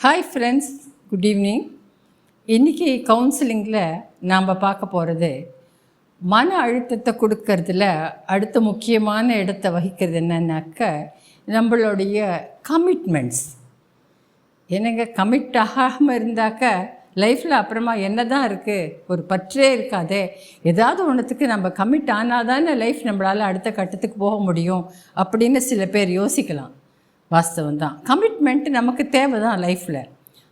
Hi friends good evening இன்றைக்கி கவுன்சிலிங்கில் நாம் பார்க்க போகிறது மன அழுத்தத்தை கொடுக்கறதுல அடுத்த முக்கியமான இடத்தை வகிக்கிறது என்னன்னாக்க நம்மளுடைய கமிட்மெண்ட்ஸ் என்னங்க கமிட் ஆகாமல் இருந்தாக்க லைஃப்பில் அப்புறமா என்ன தான் இருக்குது ஒரு பற்றே இருக்காதே. ஏதாவது ஒன்றுத்துக்கு நம்ம கமிட் ஆனால் தானே லைஃப் நம்மளால் அடுத்த கட்டத்துக்கு போக முடியும் அப்படின்னு சில பேர் யோசிக்கலாம். வாஸ்தவம் தான். கமிட்மெண்ட் நமக்கு தேவை தான் லைஃப்பில்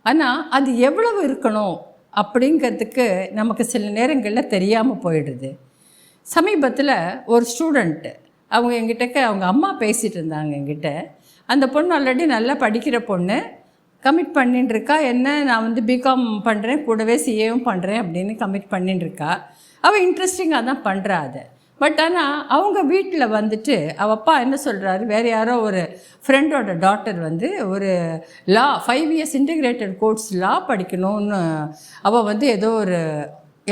ஆனால் அது எவ்வளவு இருக்கணும் அப்படிங்கிறதுக்கு நமக்கு சில நேரங்களில் தெரியாமல் போயிடுது. சமீபத்தில் ஒரு ஸ்டூடெண்ட்டு அவங்க எங்கிட்டக்க அவங்க அம்மா பேசிகிட்டு இருந்தாங்க என்கிட்ட. அந்த பொண்ணு ஆல்ரெடி நல்லா படிக்கிற பொண்ணு. கமிட் பண்ணின்னு இருக்கா என்ன? நான் வந்து பிகாம் பண்ணுறேன் கூடவே சிஏவும் பண்ணுறேன் அப்படின்னு கமிட் பண்ணின்னு இருக்கா அவள் இன்ட்ரெஸ்டிங்காக தான் பண்ணுறா அதை. பட் ஆனால் அவங்க வீட்டில் வந்துட்டு அவள் அப்பா என்ன சொல்கிறாரு வேறு யாரோ ஒரு ஃப்ரெண்டோட டாட்டர் வந்து ஒரு law five years integrated course லா படிக்கணும்னு அவள் வந்து ஏதோ ஒரு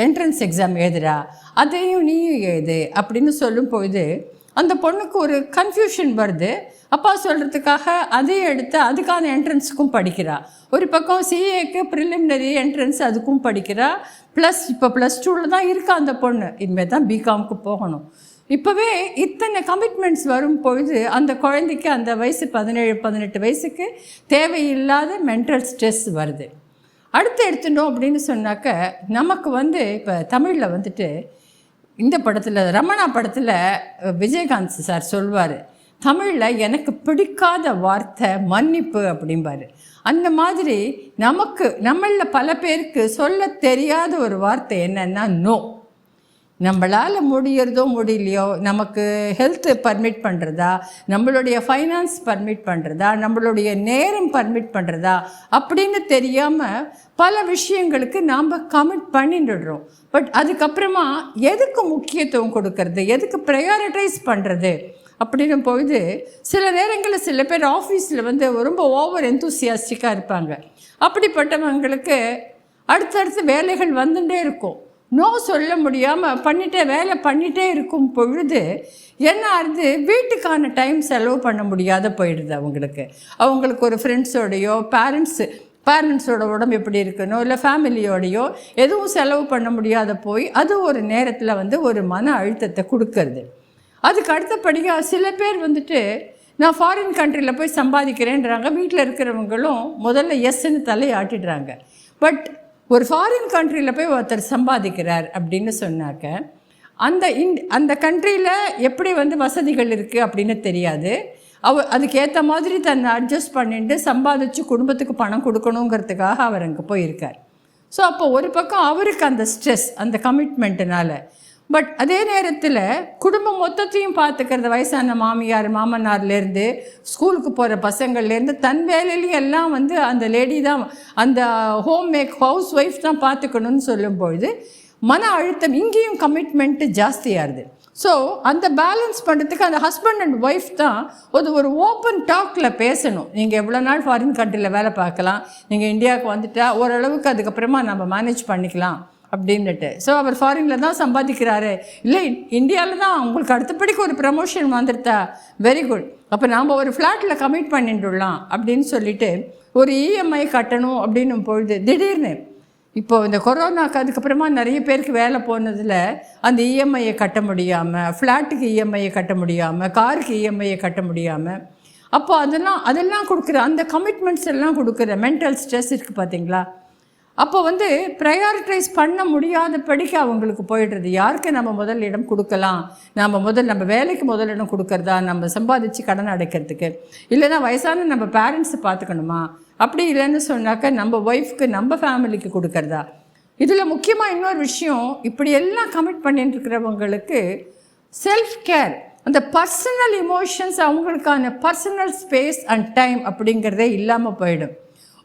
என்ட்ரன்ஸ் எக்ஸாம் எழுதுறா. அதையும் நீயும் எழுது அப்படின்னு சொல்லும் பொழுது அந்த பொண்ணுக்கு ஒரு கன்ஃபியூஷன் வருது. அப்பா சொல்கிறதுக்காக அதையும் எடுத்து அதுக்கான என்ட்ரன்ஸுக்கும் படிக்கிறா. ஒரு பக்கம் சிஏக்கு ப்ரிலிமினரி என்ட்ரன்ஸ் அதுக்கும் படிக்கிறா. ப்ளஸ் இப்போ ப்ளஸ் டூவில் தான் இருக்கா அந்த பொண்ணு. இனிமேல் தான் பிகாம்க்கு போகணும். இப்போவே இத்தனை கமிட்மெண்ட்ஸ் வரும் பொழுது அந்த குழந்தைக்கு அந்த வயசு பதினேழு பதினெட்டு வயசுக்கு தேவையில்லாத மென்டல் ஸ்ட்ரெஸ் வருது. அடுத்து எடுத்துட்டோம் அப்படின்னு சொன்னாக்க நமக்கு வந்து இப்போ தமிழில் வந்துட்டு இந்த படத்தில் ரமணா படத்தில் விஜயகாந்த் சார் சொல்வார். தமிழில் எனக்கு பிடிக்காத வார்த்தை மன்னிப்பு அப்படிம்பாரு. அந்த மாதிரி நமக்கு நம்மளில் பல பேருக்கு சொல்ல தெரியாத ஒரு வார்த்தை என்னென்னா நோ. நம்மளால் முடியறதோ முடியலையோ நமக்கு ஹெல்த்து பர்மிட் பண்ணுறதா நம்மளுடைய ஃபைனான்ஸ் பர்மிட் பண்ணுறதா நம்மளுடைய நேரம் பர்மிட் பண்ணுறதா அப்படின்னு தெரியாமல் பல விஷயங்களுக்கு நாம் கமிட் பண்ணிடுறோம். பட் அதுக்கப்புறமா எதுக்கு முக்கியத்துவம் கொடுக்கறது? எதுக்கு ப்ரையாரிட்டைஸ் பண்ணுறது அப்படின்னும் பொழுது சில நேரங்களில் சில பேர் ஆஃபீஸில் வந்து ரொம்ப ஓவர் எந்தூசியாஸ்டிக்காக இருப்பாங்க. அப்படிப்பட்டவங்களுக்கு அடுத்தடுத்து வேலைகள் வந்துட்டே இருக்கும். நோ சொல்ல முடியாமல் பண்ணிட்டே வேலை பண்ணிகிட்டே இருக்கும் பொழுது என்ன ஆகுது? வீட்டுக்கான டைம் செலவு பண்ண முடியாத போயிடுது அவங்களுக்கு. அவங்களுக்கு ஒரு ஃப்ரெண்ட்ஸோடையோ பேரண்ட்ஸு பேரண்ட்ஸோட உடம்பு எப்படி இருக்கணும் இல்லை ஃபேமிலியோடையோ எதுவும் செலவு பண்ண முடியாத போய் அது ஒரு நேரத்தில் வந்து ஒரு மன அழுத்தத்தை கொடுக்கறது. அதுக்கு அடுத்தபடியாக சில பேர் வந்துட்டு நான் ஃபாரின் கண்ட்ரியில் போய் சம்பாதிக்கிறேன்றாங்க. வீட்டில் இருக்கிறவங்களும் முதல்ல எஸ்ன்னு தலையை ஆட்டிடுறாங்க பட் ஒரு ஃபாரின் கண்ட்ரியில் போய் ஒருத்தர் சம்பாதிக்கிறார் அப்படின்னு சொன்னாக்க அந்த இன் அந்த கண்ட்ரியில் எப்படி வந்து வசதிகள் இருக்குது அப்படின்னு தெரியாது. அவ அதுக்கேற்ற மாதிரி தன்னை அட்ஜஸ்ட் பண்ணிட்டு சம்பாதிச்சு குடும்பத்துக்கு பணம் கொடுக்கணுங்கிறதுக்காக அவர் அங்கே போயிருக்கார். ஸோ அப்போ ஒரு பக்கம் அவருக்கு அந்த ஸ்ட்ரெஸ் அந்த கமிட்மெண்ட்டுனால பட் அதே நேரத்தில் குடும்பம் மொத்தத்தையும் பார்த்துக்கிறது வயசான மாமியார் மாமனார்லேருந்து ஸ்கூலுக்கு போகிற பசங்கள்லேருந்து தன் வேலையிலையும் எல்லாம் வந்து அந்த லேடி தான் அந்த ஹோம் மேக் ஹவுஸ் ஒய்ஃப் தான் பார்த்துக்கணும்னு சொல்லும்பொழுது மன அழுத்தம் இங்கேயும் கமிட்மெண்ட்டு ஜாஸ்தியாகுது ஸோ அந்த பேலன்ஸ் பண்ணுறதுக்கு அந்த ஹஸ்பண்ட் அண்ட் ஒய்ஃப் தான் ஒரு ஒரு ஓப்பன் டாக்கில் பேசணும். நீங்கள் எவ்வளோ நாள் ஃபாரின் கண்ட்ரியில் வேலை பார்க்கலாம் நீங்கள் இந்தியாவுக்கு வந்துட்டால் ஓரளவுக்கு அதுக்கப்புறமா நம்ம மேனேஜ் பண்ணிக்கலாம். அப்படின்னுட்டு. ஸோ அவர் ஃபாரினில் தான் சம்பாதிக்கிறாரு. இல்லை இந்தியாவில் தான் உங்களுக்கு அடுத்தபடிக்கு ஒரு ப்ரமோஷன் வந்துருத்தா வெரி குட் அப்போ நாம் ஒரு ஃப்ளாட்டில் கமிட் பண்ணிட்டுலாம் அப்படின்னு சொல்லிட்டு ஒரு இஎம்ஐ கட்டணும் அப்படின்னும் பொழுது திடீர்னு இப்போ இந்த கொரோனாக்கு அதுக்கப்புறமா நிறைய பேருக்கு வேலை போனதில் அந்த இஎம்ஐயை கட்ட முடியாமல் ஃப்ளாட்டுக்கு இஎம்ஐயை கட்ட முடியாமல் காருக்கு இஎம்ஐயை கட்ட முடியாமல் அப்போ அதெல்லாம் அதெல்லாம் கொடுக்குற அந்த கமிட்மெண்ட்ஸ் எல்லாம் கொடுக்குற மென்டல் ஸ்ட்ரெஸ் இருக்குது பார்த்தீங்களா அப்போ வந்து ப்ரையாரிட்டைஸ் பண்ண முடியாதபடிக்கு அவங்களுக்கு போயிடுறது. யாருக்கு நம்ம முதல் இடம் கொடுக்கலாம்? நம்ம முதல் நம்ம வேலைக்கு முதல் இடம் கொடுக்கறதா? நம்ம சம்பாதிச்சு கடன் அடைக்கிறதுக்கு. இல்லைன்னா வயசான நம்ம பேரண்ட்ஸை பார்த்துக்கணுமா? அப்படி இல்லைன்னு சொன்னாக்க நம்ம ஒய்ஃப்க்கு நம்ம ஃபேமிலிக்கு கொடுக்கறதா? இதில் முக்கியமாக இன்னொரு விஷயம் இப்படி எல்லாம் கமிட் பண்ணிட்டு இருக்கிறவங்களுக்கு செல்ஃப் கேர் அந்த பர்சனல் இமோஷன்ஸ் அவங்களுக்கான பர்சனல் ஸ்பேஸ் அண்ட் டைம் அப்படிங்கிறதே இல்லாமல் போயிடும்.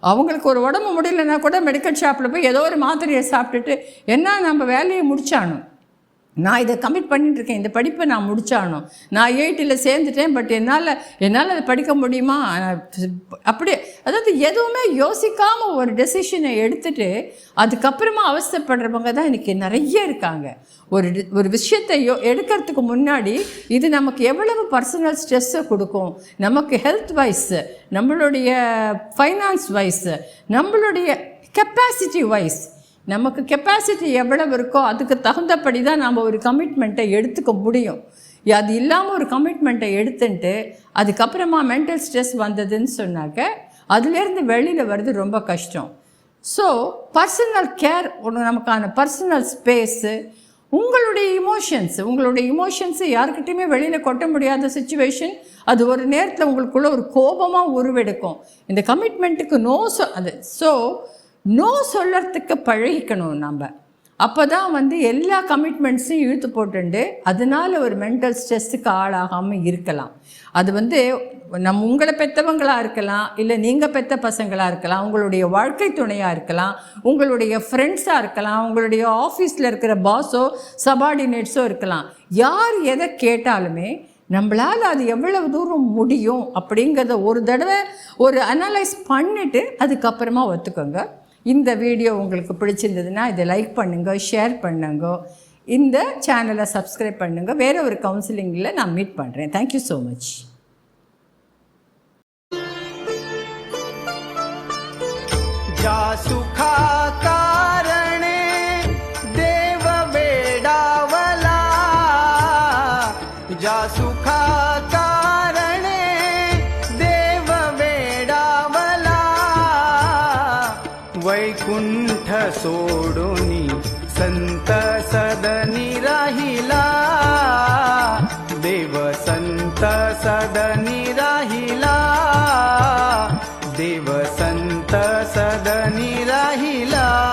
அவங்களுக்கு ஒரு உடம்பு முடியலன்னா கூட மெடிக்கல் ஷாப்பில் போய் ஏதோ ஒரு மாத்திரையை சாப்பிட்டுட்டு என்ன நம்ம வேலையை முடிச்சானோ? நான் இதை கமிட் பண்ணிட்டு இருக்கேன் இந்த படிப்பை நான் முடிச்சாகணும். நான் எயிட்டில் சேர்ந்துட்டேன் பட் என்னால் என்னால் அதை படிக்க முடியுமா? அப்படியே அதாவது எதுவுமே யோசிக்காமல் ஒரு டெசிஷனை எடுத்துட்டு அதுக்கப்புறமா அவசரப்படுறவங்க தான் இன்றைக்கி நிறைய இருக்காங்க. ஒரு ஒரு விஷயத்தை யோ எடுக்கிறதுக்கு முன்னாடி இது நமக்கு எவ்வளவு பர்சனல் ஸ்ட்ரெஸ்ஸை கொடுக்கும்? நமக்கு ஹெல்த் வைஸ் நம்மளுடைய ஃபைனான்ஸ் வைஸ் நம்மளுடைய கெப்பாசிட்டி வைஸ் நமக்கு கெப்பாசிட்டி எவ்வளவு இருக்கோ அதுக்கு தகுந்தபடி தான் நம்ம ஒரு கமிட்மெண்ட்டை எடுத்துக்க முடியும். அது இல்லாமல் ஒரு கமிட்மெண்ட்டை எடுத்துட்டு அதுக்கப்புறமா மென்டல் ஸ்ட்ரெஸ் வந்ததுன்னு சொன்னாக்க அதுலேருந்து வெளியில் வர்றது ரொம்ப கஷ்டம். ஸோ பர்சனல் கேர் ஒன்று நமக்கான பர்சனல் ஸ்பேஸு உங்களுடைய இமோஷன்ஸ் உங்களுடைய இமோஷன்ஸை யாருக்கிட்டையுமே வெளியில் கொட்ட முடியாத சுச்சுவேஷன் அது ஒரு நேரத்தில் உங்களுக்குள்ளே ஒரு கோபமாக உருவெடுக்கும். இந்த கமிட்மெண்ட்டுக்கு நோ சொ அது ஸோ நோ சொல்லறதுக்கு பழகிக்கணும் நம்ம அப்போ தான் வந்து எல்லா கமிட்மெண்ட்ஸையும் இழுத்து போட்டுண்டு அதனால ஒரு மென்டல் ஸ்ட்ரெஸ்ஸுக்கு ஆளாகாமல் இருக்கலாம். அது வந்து நம் உங்களை பெற்றவங்களாக இருக்கலாம் இல்லை நீங்கள் பெற்ற பசங்களாக இருக்கலாம் உங்களுடைய வாழ்க்கை துணையாக இருக்கலாம் உங்களுடைய ஃப்ரெண்ட்ஸாக இருக்கலாம் உங்களுடைய ஆஃபீஸில் இருக்கிற பாஸோ சபார்டினேட்ஸோ இருக்கலாம். யார் எதை கேட்டாலுமே நம்மளால் அது எவ்வளவு தூரம் முடியும் அப்படிங்கிறத ஒரு தடவை ஒரு அனலைஸ் பண்ணிவிட்டு அதுக்கப்புறமா ஒத்துக்கோங்க. இந்த வீடியோ உங்களுக்கு பிடிச்சிருந்ததுன்னா இதை லைக் பண்ணுங்க ஷேர் பண்ணுங்க இந்த சேனலை சப்ஸ்கிரைப் பண்ணுங்க வேற ஒரு கவுன்சிலிங்கில் நான் மீட் பண்ணுறேன் தேங்க்யூ ஸோ மச் ज्या सुखा कारणे कुंठ सोडोनी संत सदनी राहिला. देव संत सदनी राहिला. देव संत सदनी राहिला.